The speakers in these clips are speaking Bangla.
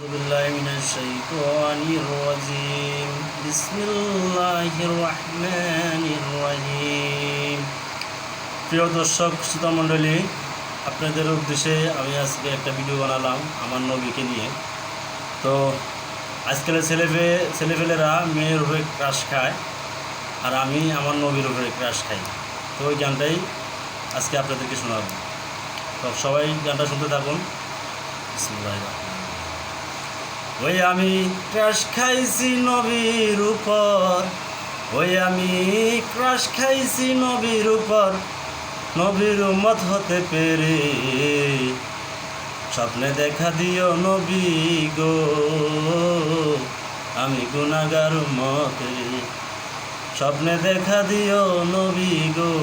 بالله من الشيطان الرجيم بسم الله الرحمن الرحيم প্রিয় দর্শক শ্রোতা মণ্ডলী আপনাদের উদ্দেশ্যে আমি আজকে একটা ভিডিও বানালাম আমার নবীকে নিয়ে তো আজকালের ছেলেপে ছেলেপেলেরা মেয়ের উপরে ক্রাশ খায় আর আমি আমার নবীর উপরে ক্রাশ খাই তো ওই গানটাই আজকে আপনাদেরকে শোনাবো তো সবাই গানটা শুনতে থাকুন বিসমিল্লাহির রহমানির রহিম। ওই আমি ক্রাশ খাইছি নবীর উপর। ওই আমি ক্রাশ খাইছি নবীর উপর। নবীর উম্মত হতে পেরে স্বপ্নে দেখা দিও নবী গো। আমি গুনাগার মতে স্বপ্নে দেখা দিও নবী গো।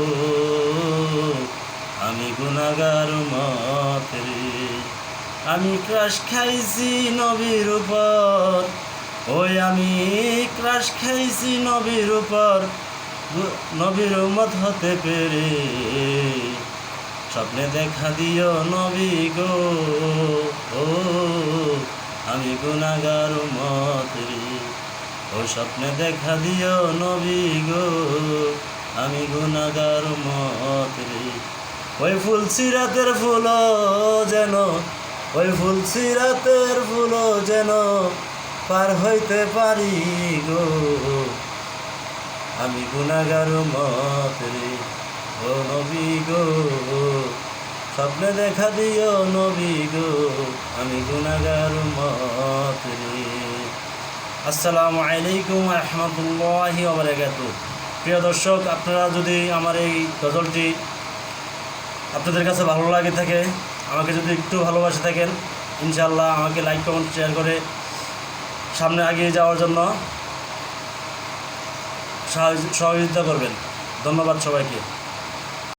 আমি গুনাগার মতে আমি ক্রাশ খাইছি নবীর উপর। ওই আমি ক্রাশ খাইছি নবীর উপর। নবীর উম্মত হতে পেরে। স্বপ্নে দেখা দিও নবী গো। ও, আমি গুনাগার মত রে। ও, স্বপ্নে দেখা দিও নবী গো। আমি গুনাগার মত রে। ওই ফুল সিরাতের ফুল যেন ওই ফুল রাতের ফুল যেন পার হইতে পারি গো। আমি গুনাগার মত রে ও নবী গো। স্বপ্নে দেখা দিও নবী গো। আমি গুনাগার মত রে। আসসালামু আলাইকুম রহমতুল্লাহি ওবরাকাতু প্রিয় দর্শক, আপনারা যদি আমার এই গজলটি আপনাদের কাছে ভালো লাগে থাকে আমাকে যদি একটু ভালোবাসে থাকেন ইনশাল্লাহ আমাকে লাইক কমেন্ট শেয়ার করে সামনে এগিয়ে যাওয়ার জন্য সহযোগিতা করবেন। ধন্যবাদ সবাইকে।